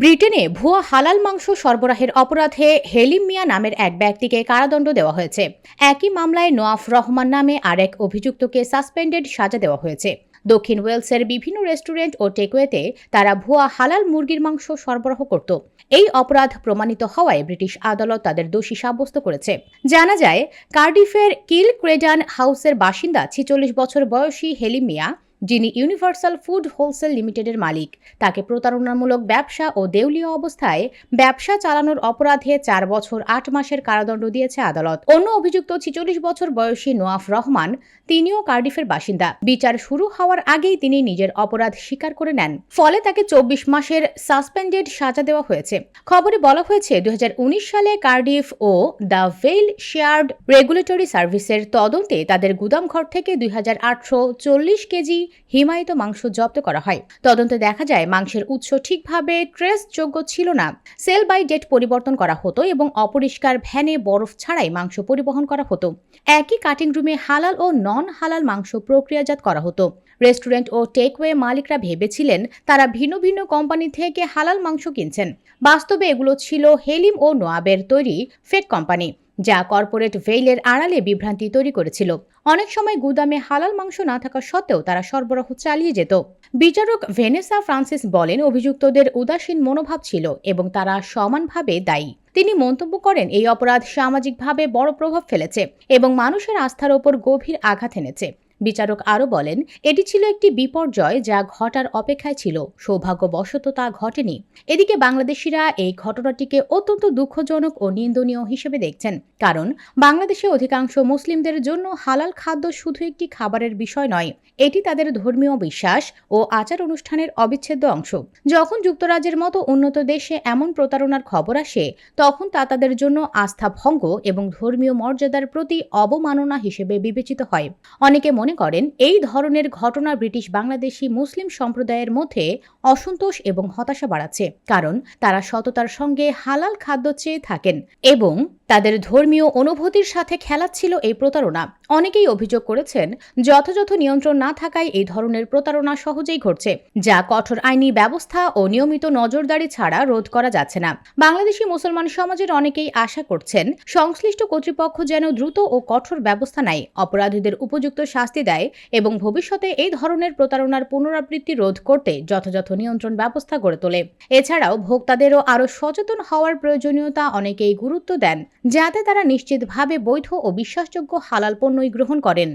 ব্রিটেনে ভুয়া হালাল মাংস সরবরাহের অপরাধে হেলিম মিয়া নামের এক ব্যক্তিকে কারাদণ্ড দেওয়া হয়েছে। একই মামলায় নোয়াফ রহমান নামে আরেক অভিযুক্তকে সাসপেন্ডেড সাজা দেওয়া হয়েছে। দক্ষিণ ওয়েলসের বিভিন্ন রেস্টুরেন্ট ও টেকওয়েতে তারা ভুয়া হালাল মুরগির মাংস সরবরাহ করত। এই অপরাধ প্রমাণিত হওয়ায় ব্রিটিশ আদালত তাদের দোষী সাব্যস্ত করেছে। জানা যায়, কার্ডিফের কিল ক্রেডান হাউসের বাসিন্দা ছিচল্লিশ বছর বয়সী হেলিম মিয়া যিনি ইউনিভার্সাল ফুড হোলসেল লিমিটেডের মালিক। তাকে প্রতারণামূলক ব্যবসা ও দেউলীয় অবস্থায় ব্যবসা চালানোর অপরাধে চার বছর আট মাসের কারাদণ্ড দিয়েছে আদালত। অন্য অভিযুক্ত ছিচল্লিশ বছর বয়সী নোয়াফ রহমান তিনিও কার্ডিফের বাসিন্দা। বিচার শুরু হওয়ার আগেই তিনি নিজের অপরাধ স্বীকার করে নেন। ফলে তাকে চব্বিশ মাসের সাসপেন্ডেড সাজা দেওয়া হয়েছে। খবরে বলা হয়েছে, দুই হাজার উনিশ সালে কার্ডিফ ও দ্য ভেইল শেয়ার্ড রেগুলেটরি সার্ভিসের তদন্তে তাদের গুদামঘর থেকে দুই হাজার আটশো চল্লিশ কেজি হিমায়িত মাংস জব্দ করা হয়। তদন্তে দেখা যায়, মাংসের উৎস ঠিকভাবে ট্রেসযোগ্য ছিল না। সেল বাই ডেট পরিবর্তন করা হতো এবং অপরিষ্কার ভ্যানে বরফ ছাড়াই মাংস পরিবহন করা হতো। একই কাটিং রুমে হালাল ও নন হালাল মাংস প্রক্রিয়াজাত করা হতো। রেস্টুরেন্ট ও টেকওয়ে মালিকরা ভেবেছিলেন, তারা ভিন্ন ভিন্ন কোম্পানি থেকে হালাল মাংস কিনছেন। বাস্তবে এগুলো ছিল হেলিম ও নোয়াবের তৈরি ফেক কোম্পানি যা কর্পোরেট ভেইলের আড়ালে বিভ্রান্তি তৈরি করেছিল। অনেক সময় গুদামে হালাল মাংস না থাকা সত্ত্বেও তারা সরবরাহ চালিয়ে যেত। বিচারক ভেনেসা ফ্রান্সিস বলেন, অভিযুক্তদের উদাসীন মনোভাব ছিল এবং তারা সমানভাবে দায়ী। তিনি মন্তব্য করেন, এই অপরাধ সামাজিকভাবে বড় প্রভাব ফেলেছে এবং মানুষের আস্থার ওপর গভীর আঘাত এনেছে। বিচারক আরও বলেন, এটি ছিল একটি বিপর্যয় যা ঘটার অপেক্ষায় ছিল। সৌভাগ্যবশত তা ঘটেনি। এদিকে বাংলাদেশিরা এই ঘটনাটিকে অত্যন্ত দুঃখজনক ও নিন্দনীয় হিসেবে দেখছেন। কারণ, বাংলাদেশে অধিকাংশ মুসলিমদের জন্য হালাল খাদ্য শুধু একটি খাবারের বিষয় নয়, এটি তাদের ধর্মীয় বিশ্বাস ও আচার অনুষ্ঠানের অবিচ্ছেদ্য অংশ। যখন যুক্তরাজ্যের মতো উন্নত দেশে এমন প্রতারণার খবর আসে, তখন তা তাদের জন্য আস্থা ভঙ্গ এবং ধর্মীয় মর্যাদার প্রতি অবমাননা হিসেবে বিবেচিত হয়। অনেকে মনে করেন এই ধরনের ঘটনা ব্রিটিশ বাংলাদেশি মুসলিম সম্প্রদায়ের মধ্যে অসন্তোষ এবং হতাশা বাড়াচ্ছে, কারণ তারা সততার সঙ্গে হালাল খাদ্য চেয়ে থাকেন এবং তাদের ধর্মীয় অনুভূতির সাথে খেলাচ্ছিল এই প্রতারণা। অনেকেই অভিযোগ করেছেন, যথাযথ নিয়ন্ত্রণ না থাকায় এই ধরনের প্রতারণা সহজেই ঘটছে, যা কঠোর আইনি ব্যবস্থা ও নিয়মিত নজরদারি ছাড়া রোধ করা যাচ্ছে না। বাংলাদেশি মুসলমান সমাজের অনেকেই আশা করছেন, সংশ্লিষ্ট কর্তৃপক্ষ যেন দ্রুত ও কঠোর ব্যবস্থা নেয়, অপরাধীদের উপযুক্ত শাস্তি দেয় এবং ভবিষ্যতে এই ধরনের প্রতারণার পুনরাবৃত্তি রোধ করতে যথাযথ নিয়ন্ত্রণ ব্যবস্থা গড়ে তোলে। এছাড়াও ভোক্তাদেরও আরও সচেতন হওয়ার প্রয়োজনীয়তা অনেকেই গুরুত্ব দেন, যাতে তারা নিশ্চিতভাবে বৈধ ও বিশ্বাসযোগ্য হালাল পণ্যই গ্রহণ করেন।